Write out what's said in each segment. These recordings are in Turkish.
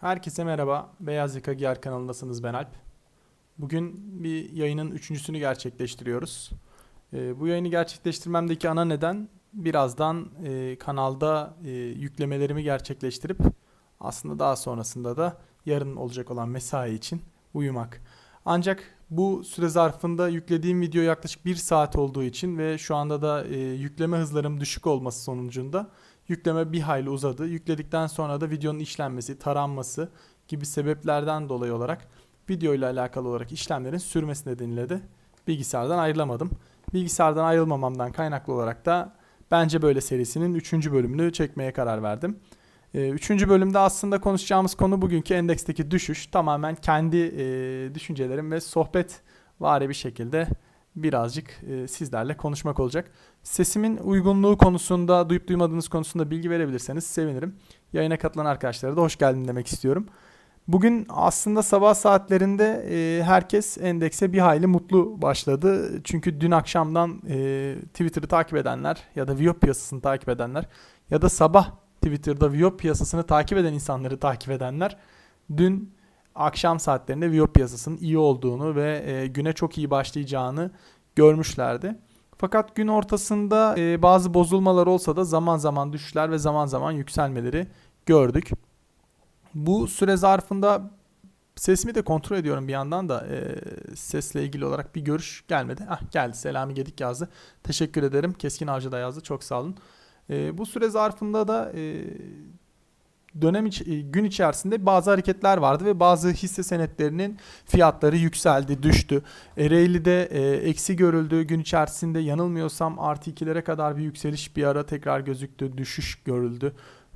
Herkese merhaba. Beyaz Yaka Giyer kanalındasınız ben Alp. Bugün bir yayının üçüncüsünü gerçekleştiriyoruz. Ee, bu yayını gerçekleştirmemdeki ana neden birazdan e, kanalda e, yüklemelerimi gerçekleştirip aslında daha sonrasında da yarın olacak olan mesai için uyumak. Ancak bu süre zarfında yüklediğim video yaklaşık bir saat olduğu için ve şu anda da e, yükleme hızlarım düşük olması sonucunda yükleme bir hayli uzadı. Yükledikten sonra da videonun işlenmesi, taranması gibi sebeplerden dolayı olarak video ile alakalı olarak işlemlerin sürmesi nedeniyle de bilgisayardan ayrılamadım. Bilgisayardan ayrılmamamdan kaynaklı olarak da bence böyle serisinin 3. bölümünü çekmeye karar verdim. 3. bölümde aslında konuşacağımız konu bugünkü endeksteki düşüş. Tamamen kendi düşüncelerim ve sohbet vari bir şekilde birazcık e, sizlerle konuşmak olacak. Sesimin uygunluğu konusunda, duyup duymadığınız konusunda bilgi verebilirseniz sevinirim. Yayına katılan arkadaşlara da hoş geldin demek istiyorum. Bugün aslında sabah saatlerinde e, herkes endekse bir hayli mutlu başladı. Çünkü dün akşamdan e, Twitter'ı takip edenler ya da Viyop piyasasını takip edenler ya da sabah Twitter'da Viyop piyasasını takip eden insanları takip edenler dün akşam saatlerinde Viyop piyasasının iyi olduğunu ve e, güne çok iyi başlayacağını görmüşlerdi. Fakat gün ortasında e, bazı bozulmalar olsa da zaman zaman düşüşler ve zaman zaman yükselmeleri gördük. Bu süre zarfında sesimi de kontrol ediyorum bir yandan da e, sesle ilgili olarak bir görüş gelmedi. Ah geldi Selami Gedik yazdı. Teşekkür ederim. Keskin Avcı da yazdı. Çok sağ olun. E, bu süre zarfında da e, dönem iç, e, gün içerisinde bazı hareketler vardı ve bazı hisse senetlerinin fiyatları yükseldi, düştü. Ereğli'de e, eksi görüldü. Gün içerisinde yanılmıyorsam artı 2'lere kadar bir yükseliş bir ara tekrar gözüktü. Düşüş görüldü.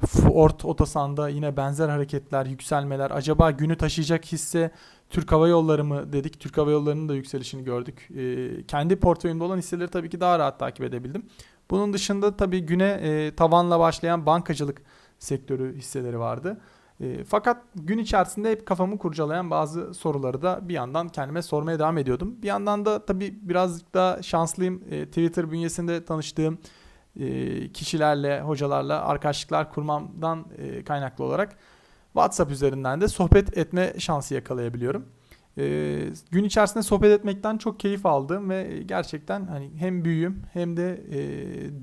Ford Otosan'da yine benzer hareketler, yükselmeler. Acaba günü taşıyacak hisse Türk Hava Yolları mı dedik. Türk Hava Yolları'nın da yükselişini gördük. E, kendi portföyümde olan hisseleri tabii ki daha rahat takip edebildim. Bunun dışında tabii güne e, tavanla başlayan bankacılık sektörü hisseleri vardı. E, fakat gün içerisinde hep kafamı kurcalayan bazı soruları da bir yandan kendime sormaya devam ediyordum. Bir yandan da tabii birazcık da şanslıyım. E, Twitter bünyesinde tanıştığım e, kişilerle, hocalarla arkadaşlıklar kurmamdan kaynaklı olarak WhatsApp üzerinden de sohbet etme şansı yakalayabiliyorum. Gün içerisinde sohbet etmekten çok keyif aldım ve gerçekten hani hem büyüğüm hem de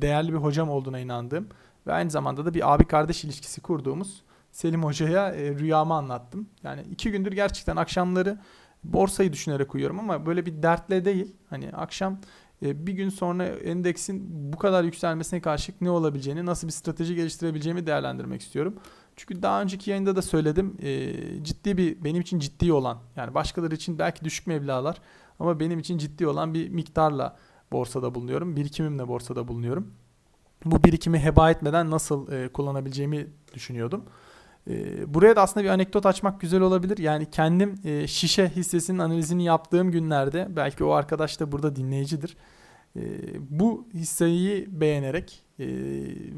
değerli bir hocam olduğuna inandığım ve aynı zamanda da bir abi kardeş ilişkisi kurduğumuz Selim Hoca'ya e, rüyamı anlattım. Yani iki gündür gerçekten akşamları borsayı düşünerek uyuyorum ama böyle bir dertle değil. Hani akşam e, bir gün sonra endeksin bu kadar yükselmesine karşılık ne olabileceğini, nasıl bir strateji geliştirebileceğimi değerlendirmek istiyorum. Çünkü daha önceki yayında da söyledim. E, ciddi bir benim için ciddi olan yani başkaları için belki düşük meblalar ama benim için ciddi olan bir miktarla borsada bulunuyorum. Birikimimle borsada bulunuyorum bu birikimi heba etmeden nasıl e, kullanabileceğimi düşünüyordum. E, buraya da aslında bir anekdot açmak güzel olabilir. Yani kendim e, şişe hissesinin analizini yaptığım günlerde belki o arkadaş da burada dinleyicidir. E, bu hisseyi beğenerek e,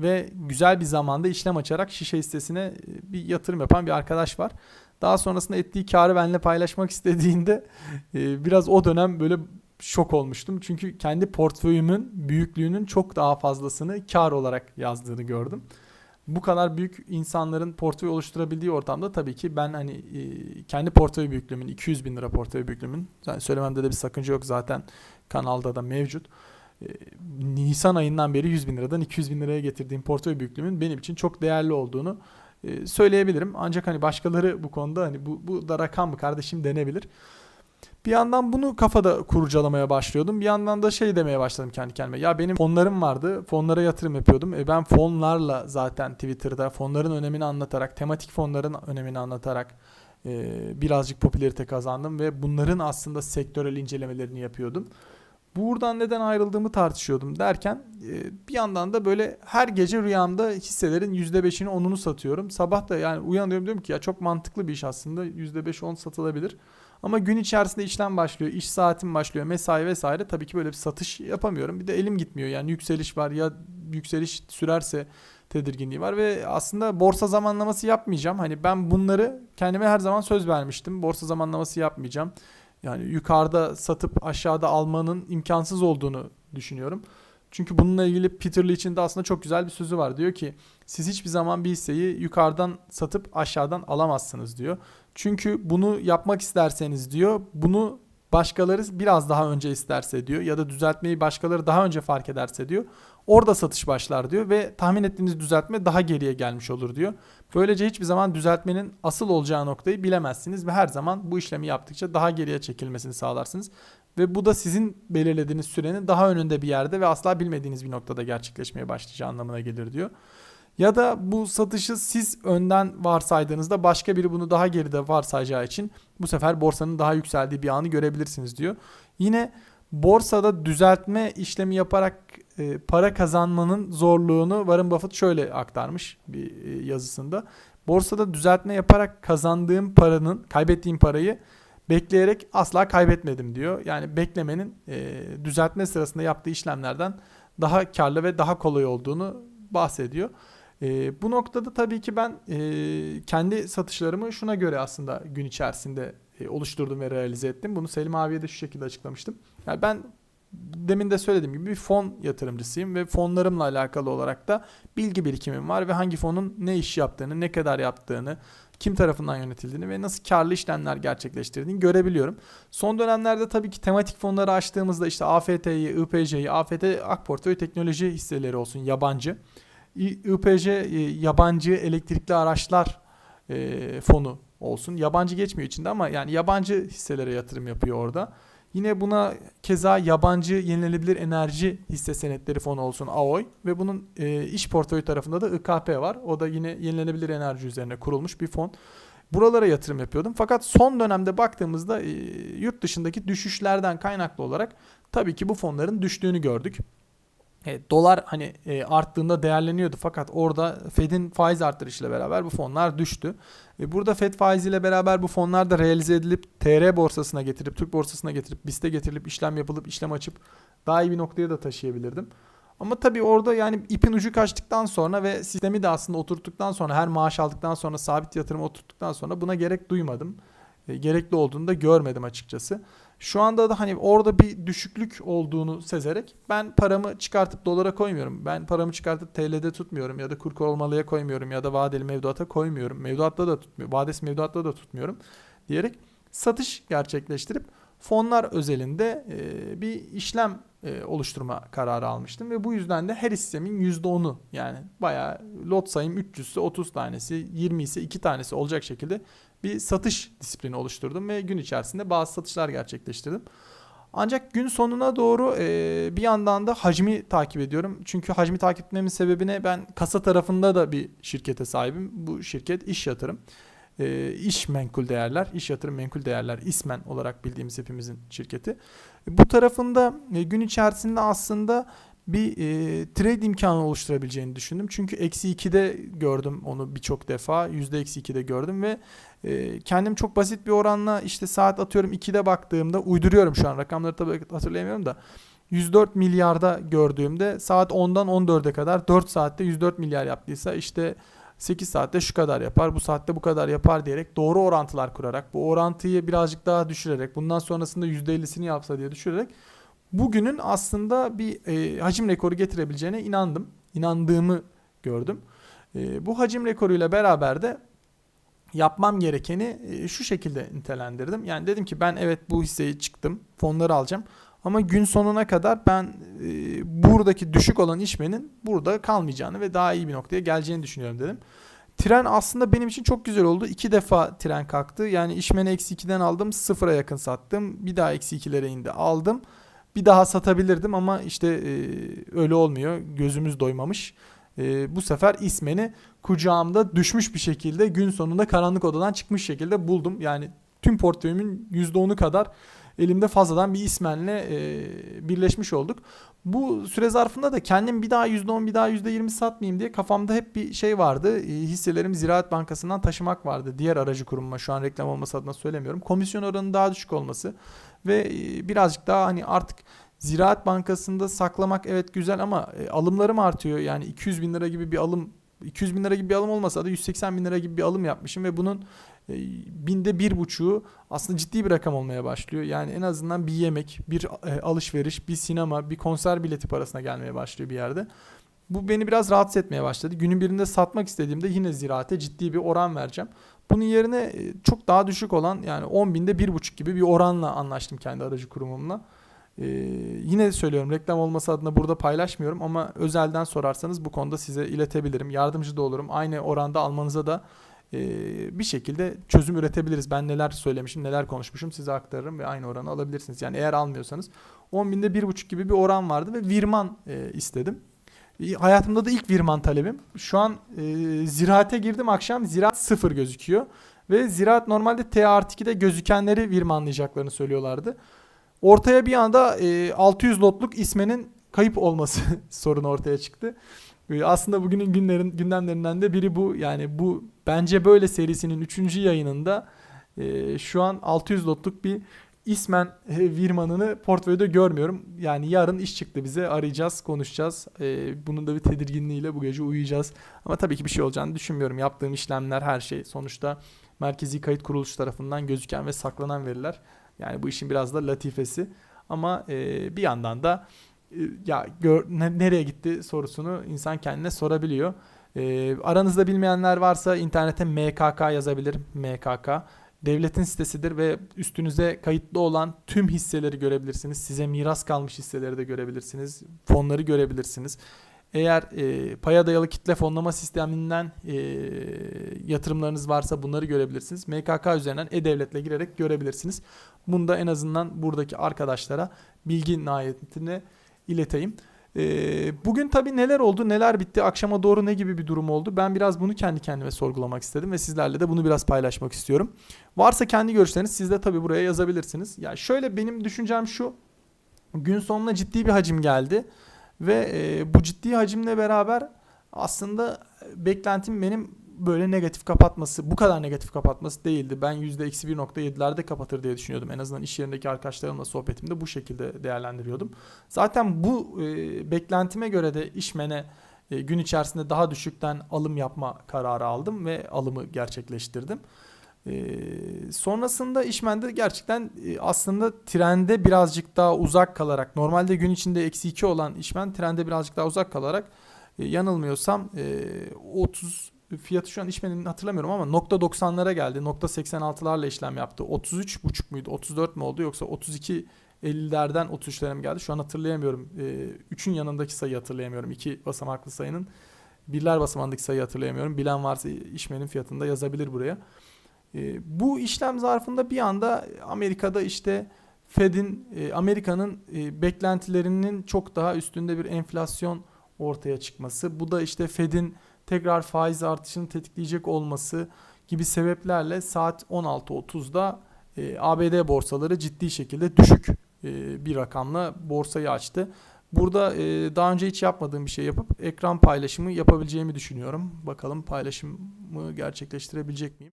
ve güzel bir zamanda işlem açarak şişe hissesine e, bir yatırım yapan bir arkadaş var. Daha sonrasında ettiği karı benimle paylaşmak istediğinde e, biraz o dönem böyle şok olmuştum. Çünkü kendi portföyümün büyüklüğünün çok daha fazlasını kar olarak yazdığını gördüm. Bu kadar büyük insanların portföy oluşturabildiği ortamda tabii ki ben hani e, kendi portföy büyüklüğümün 200 bin lira portföy büyüklüğümün yani söylememde de bir sakınca yok zaten kanalda da mevcut. E, Nisan ayından beri 100 bin liradan 200 bin liraya getirdiğim portföy büyüklüğümün benim için çok değerli olduğunu e, söyleyebilirim. Ancak hani başkaları bu konuda hani bu, bu da rakam mı kardeşim denebilir. Bir yandan bunu kafada kurcalamaya başlıyordum. Bir yandan da şey demeye başladım kendi kendime. Ya benim fonlarım vardı. Fonlara yatırım yapıyordum. E ben fonlarla zaten Twitter'da fonların önemini anlatarak, tematik fonların önemini anlatarak e, birazcık popülerite kazandım ve bunların aslında sektörel incelemelerini yapıyordum. Buradan neden ayrıldığımı tartışıyordum derken e, bir yandan da böyle her gece rüyamda hisselerin %5'ini 10'unu satıyorum. Sabah da yani uyanıyorum diyorum ki ya çok mantıklı bir iş aslında %5 10 satılabilir. Ama gün içerisinde işlem başlıyor, iş saatim başlıyor, mesai vesaire. Tabii ki böyle bir satış yapamıyorum. Bir de elim gitmiyor. Yani yükseliş var ya yükseliş sürerse tedirginliği var ve aslında borsa zamanlaması yapmayacağım. Hani ben bunları kendime her zaman söz vermiştim. Borsa zamanlaması yapmayacağım. Yani yukarıda satıp aşağıda almanın imkansız olduğunu düşünüyorum. Çünkü bununla ilgili Peter Lynch'in de aslında çok güzel bir sözü var. Diyor ki siz hiçbir zaman bir hisseyi yukarıdan satıp aşağıdan alamazsınız diyor. Çünkü bunu yapmak isterseniz diyor bunu başkaları biraz daha önce isterse diyor ya da düzeltmeyi başkaları daha önce fark ederse diyor. Orada satış başlar diyor ve tahmin ettiğiniz düzeltme daha geriye gelmiş olur diyor. Böylece hiçbir zaman düzeltmenin asıl olacağı noktayı bilemezsiniz ve her zaman bu işlemi yaptıkça daha geriye çekilmesini sağlarsınız. Ve bu da sizin belirlediğiniz sürenin daha önünde bir yerde ve asla bilmediğiniz bir noktada gerçekleşmeye başlayacağı anlamına gelir diyor. Ya da bu satışı siz önden varsaydığınızda başka biri bunu daha geride varsayacağı için bu sefer borsanın daha yükseldiği bir anı görebilirsiniz diyor. Yine borsada düzeltme işlemi yaparak e, para kazanmanın zorluğunu Warren Buffett şöyle aktarmış bir e, yazısında. Borsada düzeltme yaparak kazandığım paranın, kaybettiğim parayı bekleyerek asla kaybetmedim diyor. Yani beklemenin e, düzeltme sırasında yaptığı işlemlerden daha karlı ve daha kolay olduğunu bahsediyor. E, bu noktada tabii ki ben e, kendi satışlarımı şuna göre aslında gün içerisinde e, oluşturdum ve realize ettim. Bunu Selim abiye de şu şekilde açıklamıştım. Yani ben demin de söylediğim gibi bir fon yatırımcısıyım ve fonlarımla alakalı olarak da bilgi birikimim var ve hangi fonun ne iş yaptığını, ne kadar yaptığını, kim tarafından yönetildiğini ve nasıl karlı işlemler gerçekleştirdiğini görebiliyorum. Son dönemlerde tabii ki tematik fonları açtığımızda işte AFT'yi, IPC'yi, AFT Akportföy Teknoloji hisseleri olsun yabancı. IPC e, yabancı elektrikli araçlar e, fonu olsun. Yabancı geçmiyor içinde ama yani yabancı hisselere yatırım yapıyor orada. Yine buna keza yabancı yenilenebilir enerji hisse senetleri fonu olsun AOY ve bunun e, iş portföyü tarafında da IKP var. O da yine yenilenebilir enerji üzerine kurulmuş bir fon. Buralara yatırım yapıyordum. Fakat son dönemde baktığımızda e, yurt dışındaki düşüşlerden kaynaklı olarak tabii ki bu fonların düştüğünü gördük. E, dolar hani e, arttığında değerleniyordu fakat orada Fed'in faiz artırışıyla beraber bu fonlar düştü. E, burada Fed faiziyle beraber bu fonlar da realize edilip TR borsasına getirip Türk borsasına getirip BIST'e getirilip işlem yapılıp işlem açıp daha iyi bir noktaya da taşıyabilirdim. Ama tabii orada yani ipin ucu kaçtıktan sonra ve sistemi de aslında oturttuktan sonra her maaş aldıktan sonra sabit yatırımı oturttuktan sonra buna gerek duymadım. E, gerekli olduğunu da görmedim açıkçası. Şu anda da hani orada bir düşüklük olduğunu sezerek ben paramı çıkartıp dolara koymuyorum. Ben paramı çıkartıp TL'de tutmuyorum ya da kur korumalıya koymuyorum ya da vadeli mevduata koymuyorum. Mevduatta da tutmuyorum. Vadesi mevduatta da tutmuyorum diyerek satış gerçekleştirip fonlar özelinde bir işlem e, oluşturma kararı almıştım ve bu yüzden de her hissemin %10'u yani bayağı lot sayım 300 ise 30 tanesi 20 ise 2 tanesi olacak şekilde bir satış disiplini oluşturdum ve gün içerisinde bazı satışlar gerçekleştirdim. Ancak gün sonuna doğru e, bir yandan da hacmi takip ediyorum. Çünkü hacmi takip etmemin sebebine ben kasa tarafında da bir şirkete sahibim. Bu şirket iş yatırım. E, iş menkul değerler, iş yatırım menkul değerler ismen olarak bildiğimiz hepimizin şirketi. Bu tarafında e, gün içerisinde aslında bir e, trade imkanı oluşturabileceğini düşündüm. Çünkü eksi 2'de gördüm onu birçok defa. Yüzde eksi 2'de gördüm ve e, kendim çok basit bir oranla işte saat atıyorum 2'de baktığımda uyduruyorum şu an rakamları tabii hatırlayamıyorum da 104 milyarda gördüğümde saat 10'dan 14'e kadar 4 saatte 104 milyar yaptıysa işte 8 saatte şu kadar yapar, bu saatte bu kadar yapar diyerek doğru orantılar kurarak, bu orantıyı birazcık daha düşürerek, bundan sonrasında %50'sini yapsa diye düşürerek bugünün aslında bir e, hacim rekoru getirebileceğine inandım. İnandığımı gördüm. E, bu hacim rekoruyla beraber de yapmam gerekeni e, şu şekilde nitelendirdim. Yani dedim ki ben evet bu hisseyi çıktım, fonları alacağım. Ama gün sonuna kadar ben e, buradaki düşük olan işmenin burada kalmayacağını ve daha iyi bir noktaya geleceğini düşünüyorum dedim. Tren aslında benim için çok güzel oldu. İki defa tren kalktı. Yani işmeni eksi 2'den aldım. Sıfıra yakın sattım. Bir daha eksi 2'lere indi. Aldım. Bir daha satabilirdim ama işte e, öyle olmuyor. Gözümüz doymamış. E, bu sefer ismeni kucağımda düşmüş bir şekilde gün sonunda karanlık odadan çıkmış şekilde buldum. Yani tüm portföyümün %10'u kadar elimde fazladan bir ismenle e, birleşmiş olduk. Bu süre zarfında da kendim bir daha %10 bir daha %20 satmayayım diye kafamda hep bir şey vardı. E, hisselerimi Ziraat Bankası'ndan taşımak vardı. Diğer aracı kurumuma şu an reklam olması adına söylemiyorum. Komisyon oranının daha düşük olması ve e, birazcık daha hani artık Ziraat Bankası'nda saklamak evet güzel ama e, alımlarım artıyor. Yani 200 bin lira gibi bir alım 200 bin lira gibi bir alım olmasa da 180 bin lira gibi bir alım yapmışım ve bunun binde bir buçuğu aslında ciddi bir rakam olmaya başlıyor. Yani en azından bir yemek, bir e, alışveriş, bir sinema, bir konser bileti parasına gelmeye başlıyor bir yerde. Bu beni biraz rahatsız etmeye başladı. Günün birinde satmak istediğimde yine ziraate ciddi bir oran vereceğim. Bunun yerine e, çok daha düşük olan yani 10 binde 1,5 gibi bir oranla anlaştım kendi aracı kurumumla. Ee, yine söylüyorum reklam olması adına burada paylaşmıyorum ama özelden sorarsanız bu konuda size iletebilirim. Yardımcı da olurum. Aynı oranda almanıza da bir şekilde çözüm üretebiliriz. Ben neler söylemişim, neler konuşmuşum size aktarırım ve aynı oranı alabilirsiniz. Yani eğer almıyorsanız 10 binde 1,5 gibi bir oran vardı ve Virman e, istedim. E, Hayatımda da ilk Virman talebim. Şu an e, ziraate girdim akşam ziraat sıfır gözüküyor. Ve ziraat normalde T artı 2'de gözükenleri virmanlayacaklarını söylüyorlardı. Ortaya bir anda e, 600 lotluk ismenin kayıp olması sorunu ortaya çıktı. E, aslında bugünün günlerin gündemlerinden de biri bu. Yani bu bence böyle serisinin 3. yayınında e, şu an 600 lotluk bir ismen e, virmanını portföyde görmüyorum. Yani yarın iş çıktı bize arayacağız, konuşacağız. E, bunun da bir tedirginliğiyle bu gece uyuyacağız. Ama tabii ki bir şey olacağını düşünmüyorum. Yaptığım işlemler her şey sonuçta merkezi kayıt kuruluşu tarafından gözüken ve saklanan veriler. Yani bu işin biraz da latifesi. Ama e, bir yandan da ya gör, ne- nereye gitti sorusunu insan kendine sorabiliyor. E, aranızda bilmeyenler varsa internete MKK yazabilir. MKK devletin sitesidir ve üstünüze kayıtlı olan tüm hisseleri görebilirsiniz. Size miras kalmış hisseleri de görebilirsiniz. Fonları görebilirsiniz. Eğer e, paya dayalı kitle fonlama sisteminden e, yatırımlarınız varsa bunları görebilirsiniz. MKK üzerinden e-devletle girerek görebilirsiniz. Bunu da en azından buradaki arkadaşlara bilgi nihayetine ileteyim. E, bugün tabii neler oldu, neler bitti, akşama doğru ne gibi bir durum oldu? Ben biraz bunu kendi kendime sorgulamak istedim ve sizlerle de bunu biraz paylaşmak istiyorum. Varsa kendi görüşleriniz siz de tabii buraya yazabilirsiniz. Ya şöyle benim düşüncem şu. Gün sonuna ciddi bir hacim geldi. Ve e, bu ciddi hacimle beraber aslında beklentim benim böyle negatif kapatması, bu kadar negatif kapatması değildi. Ben %-1.7'lerde kapatır diye düşünüyordum. En azından iş yerindeki arkadaşlarımla sohbetimde bu şekilde değerlendiriyordum. Zaten bu e, beklentime göre de işmene e, gün içerisinde daha düşükten alım yapma kararı aldım ve alımı gerçekleştirdim. Ee, sonrasında işmende gerçekten e, aslında trende birazcık daha uzak kalarak normalde gün içinde eksi 2 olan işmen trende birazcık daha uzak kalarak e, yanılmıyorsam e, 30 fiyatı şu an işmenin hatırlamıyorum ama nokta 90'lara geldi. Nokta 86'larla işlem yaptı. 33,5 muydu? 34 mu oldu yoksa 32 50'lerden 33'lere mi geldi? Şu an hatırlayamıyorum. 3'ün yanındaki sayıyı hatırlayamıyorum. 2 basamaklı sayının birler basamağındaki sayıyı hatırlayamıyorum. Bilen varsa işmenin fiyatını da yazabilir buraya. E, bu işlem zarfında bir anda Amerika'da işte Fed'in e, Amerika'nın e, beklentilerinin çok daha üstünde bir enflasyon ortaya çıkması. Bu da işte Fed'in tekrar faiz artışını tetikleyecek olması gibi sebeplerle saat 16.30'da e, ABD borsaları ciddi şekilde düşük e, bir rakamla borsayı açtı. Burada e, daha önce hiç yapmadığım bir şey yapıp ekran paylaşımı yapabileceğimi düşünüyorum. Bakalım paylaşımı gerçekleştirebilecek miyim?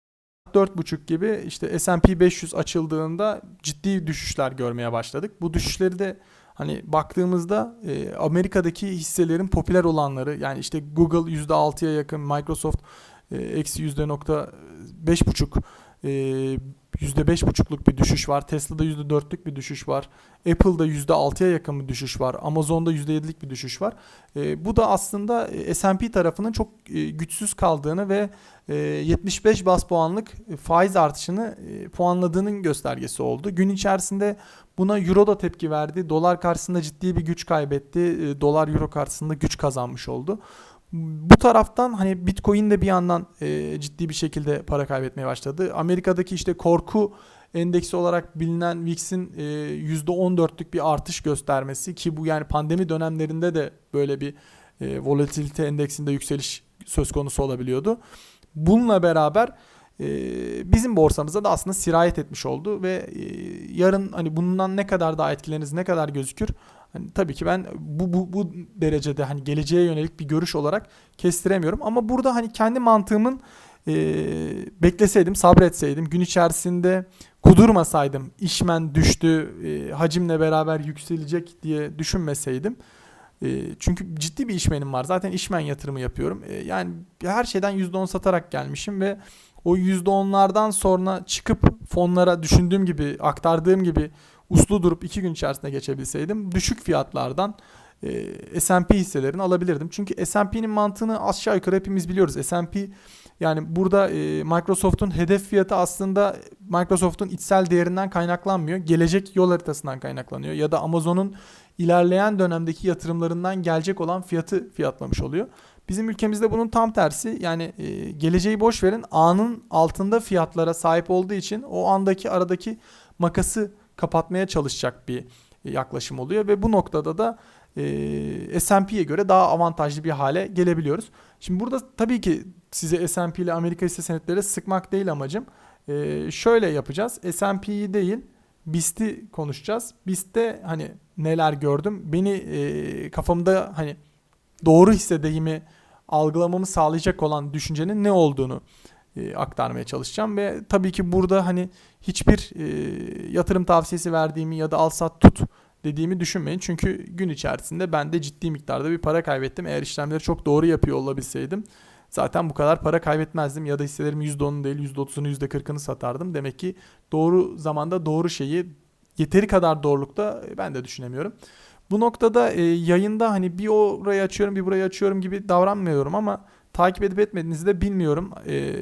4.5 gibi işte S&P 500 açıldığında ciddi düşüşler görmeye başladık. Bu düşüşleri de hani baktığımızda e, Amerika'daki hisselerin popüler olanları yani işte Google %6'ya yakın, Microsoft e, eksi %5.5 e, %5.5'luk bir düşüş var. Tesla'da %4'lük bir düşüş var. Apple'da %6'ya yakın bir düşüş var. Amazon'da %7'lik bir düşüş var. E, bu da aslında e, S&P tarafının çok e, güçsüz kaldığını ve e, 75 bas puanlık faiz artışını e, puanladığının göstergesi oldu. Gün içerisinde buna Euro da tepki verdi. Dolar karşısında ciddi bir güç kaybetti. E, dolar Euro karşısında güç kazanmış oldu. Bu taraftan hani Bitcoin de bir yandan e, ciddi bir şekilde para kaybetmeye başladı. Amerika'daki işte korku endeksi olarak bilinen VIX'in e, %14'lük bir artış göstermesi ki bu yani pandemi dönemlerinde de böyle bir e, volatilite endeksinde yükseliş söz konusu olabiliyordu. Bununla beraber bizim borsamıza da aslında sirayet etmiş oldu ve e, yarın hani bundan ne kadar daha etkileriniz ne kadar gözükür Hani tabii ki ben bu, bu, bu derecede hani geleceğe yönelik bir görüş olarak kestiremiyorum. Ama burada hani kendi mantığımın e, bekleseydim, sabretseydim, gün içerisinde kudurmasaydım, işmen düştü, e, hacimle beraber yükselecek diye düşünmeseydim çünkü ciddi bir işmenim var. Zaten işmen yatırımı yapıyorum. E, yani her şeyden %10 satarak gelmişim ve o %10'lardan sonra çıkıp fonlara düşündüğüm gibi, aktardığım gibi uslu durup 2 gün içerisinde geçebilseydim düşük fiyatlardan e, S&P hisselerini alabilirdim. Çünkü S&P'nin mantığını aşağı yukarı hepimiz biliyoruz. S&P yani burada e, Microsoft'un hedef fiyatı aslında Microsoft'un içsel değerinden kaynaklanmıyor. Gelecek yol haritasından kaynaklanıyor. Ya da Amazon'un ilerleyen dönemdeki yatırımlarından gelecek olan fiyatı fiyatlamış oluyor. Bizim ülkemizde bunun tam tersi yani e, geleceği boş verin anın altında fiyatlara sahip olduğu için o andaki aradaki makası kapatmaya çalışacak bir yaklaşım oluyor ve bu noktada da e, S&P'ye göre daha avantajlı bir hale gelebiliyoruz. Şimdi burada tabii ki size S&P ile Amerika hisse senetleri sıkmak değil amacım. E, şöyle yapacağız. S&P'yi değil BIST'i konuşacağız. BIST'te hani neler gördüm. Beni e, kafamda hani doğru hissedeyimi algılamamı sağlayacak olan düşüncenin ne olduğunu e, aktarmaya çalışacağım ve tabii ki burada hani hiçbir e, yatırım tavsiyesi verdiğimi ya da al sat tut dediğimi düşünmeyin. Çünkü gün içerisinde ben de ciddi miktarda bir para kaybettim. Eğer işlemleri çok doğru yapıyor olabilseydim zaten bu kadar para kaybetmezdim ya da hisselerimi %10'unu değil %30'unu %40'ını satardım. Demek ki doğru zamanda doğru şeyi yeteri kadar doğrulukta ben de düşünemiyorum. Bu noktada e, yayında hani bir orayı açıyorum bir burayı açıyorum gibi davranmıyorum ama takip edip etmediğinizi de bilmiyorum. E,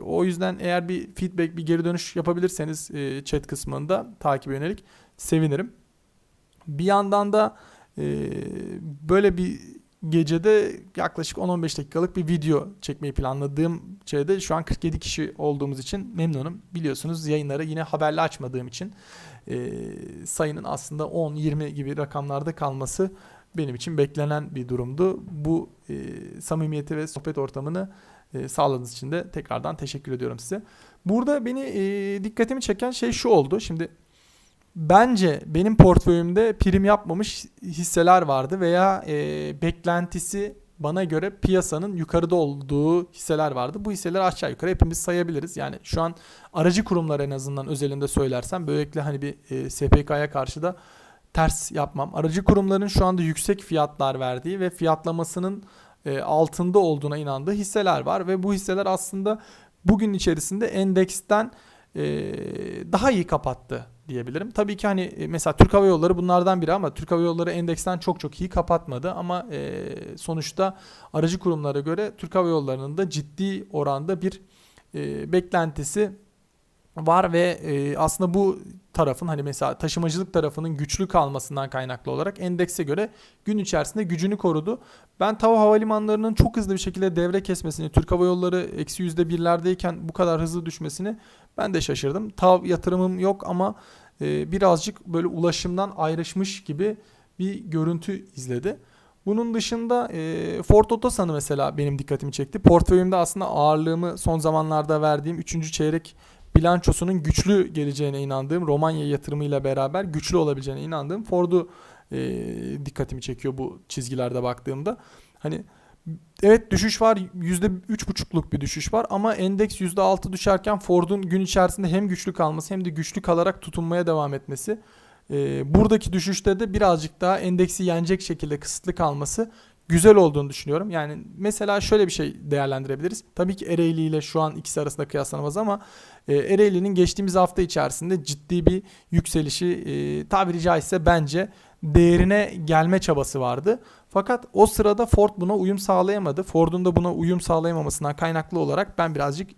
o yüzden eğer bir feedback bir geri dönüş yapabilirseniz e, chat kısmında takip yönelik sevinirim. Bir yandan da e, böyle bir gecede yaklaşık 10-15 dakikalık bir video çekmeyi planladığım şeyde şu an 47 kişi olduğumuz için memnunum. Biliyorsunuz yayınları yine haberli açmadığım için e, sayının aslında 10-20 gibi rakamlarda kalması benim için beklenen bir durumdu. Bu e, samimiyeti ve sohbet ortamını e, sağladığınız için de tekrardan teşekkür ediyorum size. Burada beni e, dikkatimi çeken şey şu oldu. Şimdi bence benim portföyümde prim yapmamış hisseler vardı veya e, beklentisi bana göre piyasanın yukarıda olduğu hisseler vardı. Bu hisseleri aşağı yukarı hepimiz sayabiliriz. Yani şu an aracı kurumlar en azından özelinde söylersem böylelikle hani bir e, SPK'ya karşı da ters yapmam. Aracı kurumların şu anda yüksek fiyatlar verdiği ve fiyatlamasının e, altında olduğuna inandığı hisseler var ve bu hisseler aslında bugün içerisinde endeksten e, daha iyi kapattı diyebilirim. Tabii ki hani e, mesela Türk Hava Yolları bunlardan biri ama Türk Hava Yolları endeksten çok çok iyi kapatmadı ama e, sonuçta aracı kurumlara göre Türk Hava Yolları'nın da ciddi oranda bir e, beklentisi var ve e, aslında bu tarafın hani mesela taşımacılık tarafının güçlü kalmasından kaynaklı olarak endekse göre gün içerisinde gücünü korudu. Ben TAV havalimanlarının çok hızlı bir şekilde devre kesmesini, Türk Hava Yolları eksi yüzde birlerdeyken bu kadar hızlı düşmesini ben de şaşırdım. TAV yatırımım yok ama e, birazcık böyle ulaşımdan ayrışmış gibi bir görüntü izledi. Bunun dışında e, Ford Otosan'ı mesela benim dikkatimi çekti. Portföyümde aslında ağırlığımı son zamanlarda verdiğim 3. çeyrek bilançosunun güçlü geleceğine inandığım, Romanya yatırımıyla beraber güçlü olabileceğine inandığım Ford'u e, dikkatimi çekiyor bu çizgilerde baktığımda. Hani evet düşüş var %3,5'luk bir düşüş var ama endeks %6 düşerken Ford'un gün içerisinde hem güçlü kalması hem de güçlü kalarak tutunmaya devam etmesi e, buradaki düşüşte de birazcık daha endeksi yenecek şekilde kısıtlı kalması güzel olduğunu düşünüyorum. Yani mesela şöyle bir şey değerlendirebiliriz. Tabii ki Ereğli ile şu an ikisi arasında kıyaslanamaz ama e, Ereğli'nin geçtiğimiz hafta içerisinde ciddi bir yükselişi e, tabiri caizse bence değerine gelme çabası vardı. Fakat o sırada Ford buna uyum sağlayamadı. Ford'un da buna uyum sağlayamamasından kaynaklı olarak ben birazcık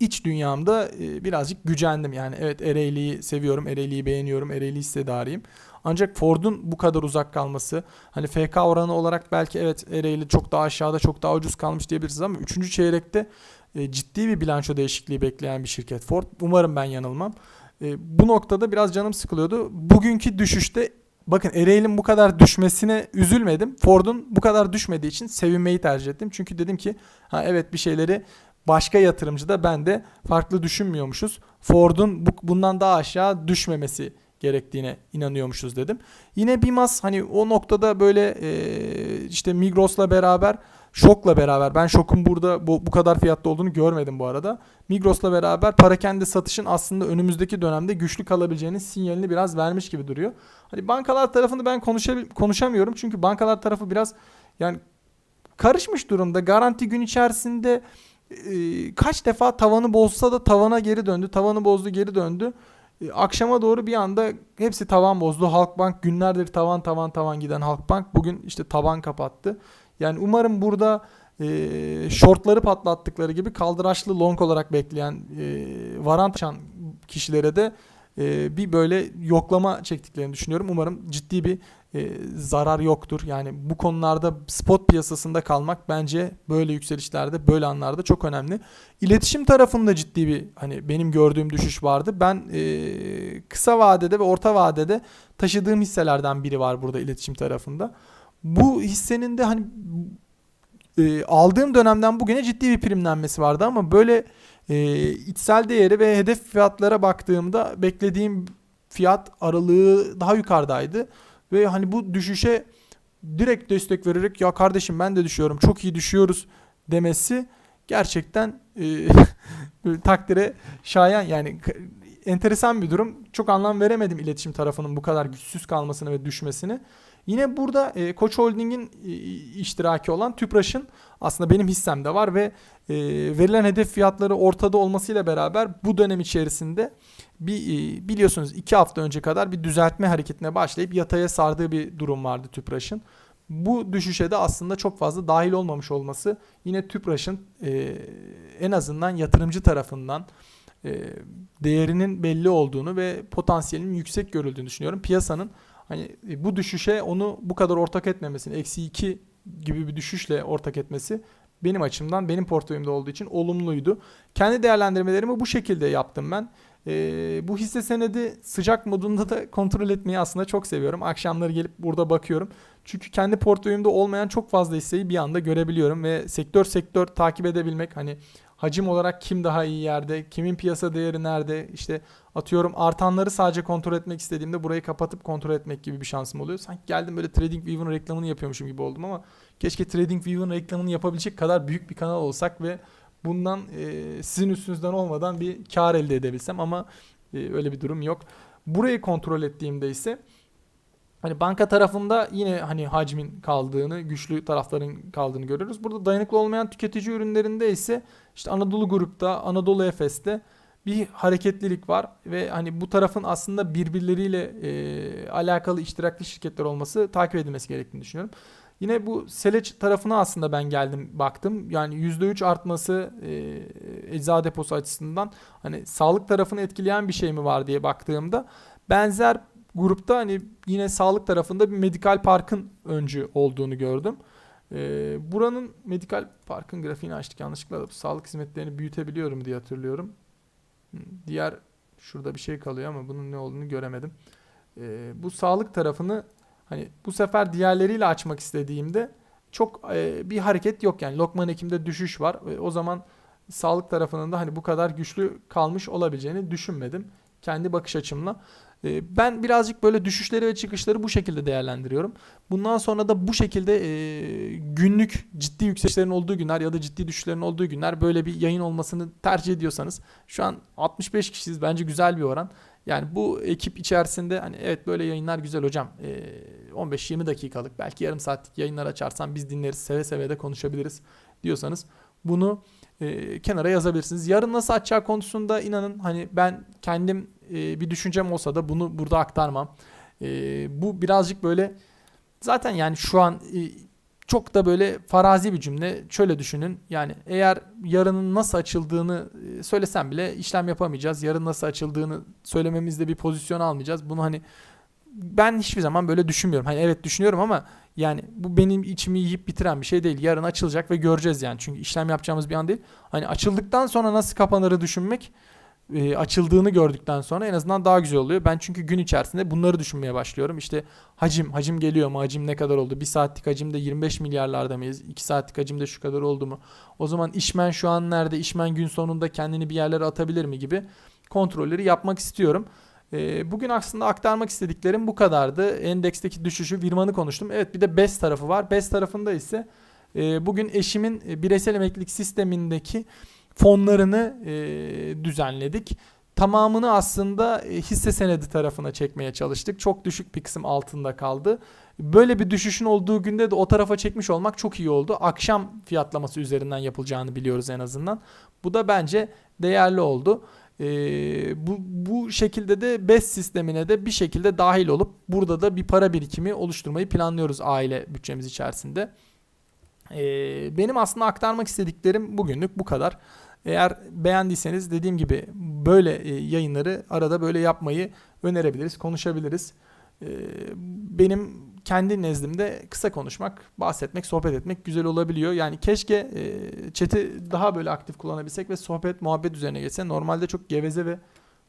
iç dünyamda e, birazcık gücendim. Yani evet Ereğli'yi seviyorum, Ereğli'yi beğeniyorum, Ereğli hissedarıyım. Ancak Ford'un bu kadar uzak kalması hani FK oranı olarak belki evet Ereğli çok daha aşağıda çok daha ucuz kalmış diyebiliriz ama 3. çeyrekte e, ciddi bir bilanço değişikliği bekleyen bir şirket Ford. Umarım ben yanılmam. E, bu noktada biraz canım sıkılıyordu. Bugünkü düşüşte bakın Ereğli'nin bu kadar düşmesine üzülmedim. Ford'un bu kadar düşmediği için sevinmeyi tercih ettim. Çünkü dedim ki ha evet bir şeyleri başka yatırımcı da ben de farklı düşünmüyormuşuz. Ford'un bu, bundan daha aşağı düşmemesi gerektiğine inanıyormuşuz dedim. Yine Bimas hani o noktada böyle e, işte Migros'la beraber şokla beraber ben şokun burada bu, bu kadar fiyatta olduğunu görmedim bu arada. Migros'la beraber parakende satışın aslında önümüzdeki dönemde güçlü kalabileceğinin sinyalini biraz vermiş gibi duruyor. Hani bankalar tarafını ben konuşamıyorum çünkü bankalar tarafı biraz yani karışmış durumda. Garanti gün içerisinde e, kaç defa tavanı bozsa da tavana geri döndü. Tavanı bozdu geri döndü. E, akşama doğru bir anda hepsi tavan bozdu. Halkbank günlerdir tavan tavan tavan giden Halkbank bugün işte tavan kapattı. Yani umarım burada e, shortları patlattıkları gibi kaldıraçlı long olarak bekleyen e, varant açan kişilere de e, bir böyle yoklama çektiklerini düşünüyorum. Umarım ciddi bir e, zarar yoktur. Yani bu konularda spot piyasasında kalmak bence böyle yükselişlerde, böyle anlarda çok önemli. İletişim tarafında ciddi bir hani benim gördüğüm düşüş vardı. Ben e, kısa vadede ve orta vadede taşıdığım hisselerden biri var burada iletişim tarafında. Bu hissenin de hani e, aldığım dönemden bugüne ciddi bir primlenmesi vardı ama böyle e, içsel değeri ve hedef fiyatlara baktığımda beklediğim fiyat aralığı daha yukarıdaydı. Ve hani bu düşüşe direkt destek vererek ya kardeşim ben de düşüyorum çok iyi düşüyoruz demesi gerçekten e, takdire şayan yani enteresan bir durum. Çok anlam veremedim iletişim tarafının bu kadar güçsüz kalmasını ve düşmesini. Yine burada e, Koç Holding'in e, iştiraki olan Tüpraş'ın aslında benim hissem de var ve e, verilen hedef fiyatları ortada olmasıyla beraber bu dönem içerisinde bir e, biliyorsunuz iki hafta önce kadar bir düzeltme hareketine başlayıp yataya sardığı bir durum vardı Tüpraş'ın. Bu düşüşe de aslında çok fazla dahil olmamış olması yine Tüpraş'ın e, en azından yatırımcı tarafından e, değerinin belli olduğunu ve potansiyelinin yüksek görüldüğünü düşünüyorum. Piyasanın hani e, bu düşüşe onu bu kadar ortak etmemesini, eksi 2 gibi bir düşüşle ortak etmesi benim açımdan benim portföyümde olduğu için olumluydu. Kendi değerlendirmelerimi bu şekilde yaptım ben. Ee, bu hisse senedi sıcak modunda da kontrol etmeyi aslında çok seviyorum. Akşamları gelip burada bakıyorum. Çünkü kendi portföyümde olmayan çok fazla hisseyi bir anda görebiliyorum ve sektör sektör takip edebilmek hani hacim olarak kim daha iyi yerde, kimin piyasa değeri nerede, işte atıyorum artanları sadece kontrol etmek istediğimde burayı kapatıp kontrol etmek gibi bir şansım oluyor. Sanki geldim böyle TradingView'un reklamını yapıyormuşum gibi oldum ama keşke TradingView'un reklamını yapabilecek kadar büyük bir kanal olsak ve bundan e, sizin üstünüzden olmadan bir kar elde edebilsem ama e, öyle bir durum yok. Burayı kontrol ettiğimde ise hani banka tarafında yine hani hacmin kaldığını, güçlü tarafların kaldığını görüyoruz. Burada dayanıklı olmayan tüketici ürünlerinde ise işte Anadolu Grup'ta, Anadolu Efes'te bir hareketlilik var ve hani bu tarafın aslında birbirleriyle e, alakalı iştirakli şirketler olması takip edilmesi gerektiğini düşünüyorum. Yine bu Seleç tarafına aslında ben geldim baktım. Yani %3 artması e, eczacı deposu açısından hani sağlık tarafını etkileyen bir şey mi var diye baktığımda benzer grupta hani yine sağlık tarafında bir medikal parkın öncü olduğunu gördüm. E, buranın medikal parkın grafiğini açtık yanlışlıkla sağlık hizmetlerini büyütebiliyorum diye hatırlıyorum. Diğer şurada bir şey kalıyor ama bunun ne olduğunu göremedim. E, bu sağlık tarafını Hani bu sefer diğerleriyle açmak istediğimde çok e, bir hareket yok yani Lokman Ekim'de düşüş var. E, o zaman sağlık tarafının da hani bu kadar güçlü kalmış olabileceğini düşünmedim kendi bakış açımla. E, ben birazcık böyle düşüşleri ve çıkışları bu şekilde değerlendiriyorum. Bundan sonra da bu şekilde e, günlük ciddi yükselişlerin olduğu günler ya da ciddi düşüşlerin olduğu günler böyle bir yayın olmasını tercih ediyorsanız şu an 65 kişiyiz bence güzel bir oran. Yani bu ekip içerisinde hani evet böyle yayınlar güzel hocam. Ee, 15-20 dakikalık belki yarım saatlik yayınlar açarsan biz dinleriz seve seve de konuşabiliriz diyorsanız bunu e, kenara yazabilirsiniz. Yarın nasıl açacağı konusunda inanın hani ben kendim e, bir düşüncem olsa da bunu burada aktarmam. E, bu birazcık böyle zaten yani şu an e, çok da böyle farazi bir cümle. Şöyle düşünün. Yani eğer yarının nasıl açıldığını e, söylesem bile işlem yapamayacağız. Yarın nasıl açıldığını söylememizde bir pozisyon almayacağız. Bunu hani ben hiçbir zaman böyle düşünmüyorum. Hani evet düşünüyorum ama yani bu benim içimi yiyip bitiren bir şey değil. Yarın açılacak ve göreceğiz yani. Çünkü işlem yapacağımız bir an değil. Hani açıldıktan sonra nasıl kapanırı düşünmek e, açıldığını gördükten sonra en azından daha güzel oluyor. Ben çünkü gün içerisinde bunları düşünmeye başlıyorum. İşte hacim, hacim geliyor mu? Hacim ne kadar oldu? Bir saatlik hacimde 25 milyarlarda mıyız? 2 saatlik hacimde şu kadar oldu mu? O zaman işmen şu an nerede? İşmen gün sonunda kendini bir yerlere atabilir mi gibi kontrolleri yapmak istiyorum. E, bugün aslında aktarmak istediklerim bu kadardı. Endeksteki düşüşü, Virman'ı konuştum. Evet bir de BES tarafı var. BES tarafında ise E, bugün eşimin e, bireysel emeklilik sistemindeki fonlarını e, düzenledik. Tamamını aslında e, hisse senedi tarafına çekmeye çalıştık. Çok düşük bir kısım altında kaldı. Böyle bir düşüşün olduğu günde de o tarafa çekmiş olmak çok iyi oldu. Akşam fiyatlaması üzerinden yapılacağını biliyoruz en azından. Bu da bence değerli oldu. Ee, bu, bu şekilde de BES sistemine de bir şekilde dahil olup burada da bir para birikimi oluşturmayı planlıyoruz aile bütçemiz içerisinde. Ee, benim aslında aktarmak istediklerim bugünlük bu kadar. Eğer beğendiyseniz dediğim gibi böyle e, yayınları arada böyle yapmayı önerebiliriz, konuşabiliriz. Ee, benim kendi nezdimde kısa konuşmak, bahsetmek, sohbet etmek güzel olabiliyor. Yani keşke e, chat'i daha böyle aktif kullanabilsek ve sohbet, muhabbet üzerine geçse. Normalde çok geveze ve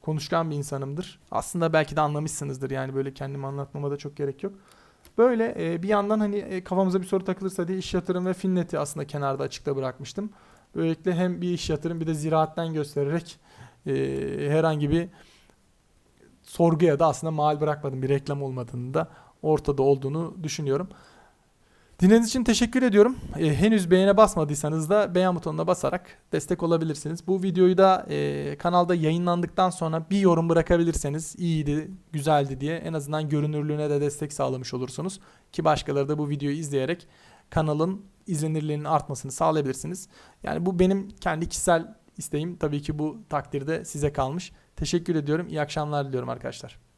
konuşkan bir insanımdır. Aslında belki de anlamışsınızdır yani böyle kendimi anlatmama da çok gerek yok. Böyle e, bir yandan hani e, kafamıza bir soru takılırsa diye iş yatırım ve finneti aslında kenarda açıkta bırakmıştım. Böylelikle hem bir iş yatırım bir de ziraatten göstererek e, herhangi bir sorguya da aslında mal bırakmadım. Bir reklam olmadığını da ortada olduğunu düşünüyorum. Dinlediğiniz için teşekkür ediyorum. E, henüz beğene basmadıysanız da beğen butonuna basarak destek olabilirsiniz. Bu videoyu da e, kanalda yayınlandıktan sonra bir yorum bırakabilirseniz iyiydi, güzeldi diye en azından görünürlüğüne de destek sağlamış olursunuz. Ki başkaları da bu videoyu izleyerek kanalın izlenirliğinin artmasını sağlayabilirsiniz. Yani bu benim kendi kişisel isteğim. Tabii ki bu takdirde size kalmış. Teşekkür ediyorum. İyi akşamlar diliyorum arkadaşlar.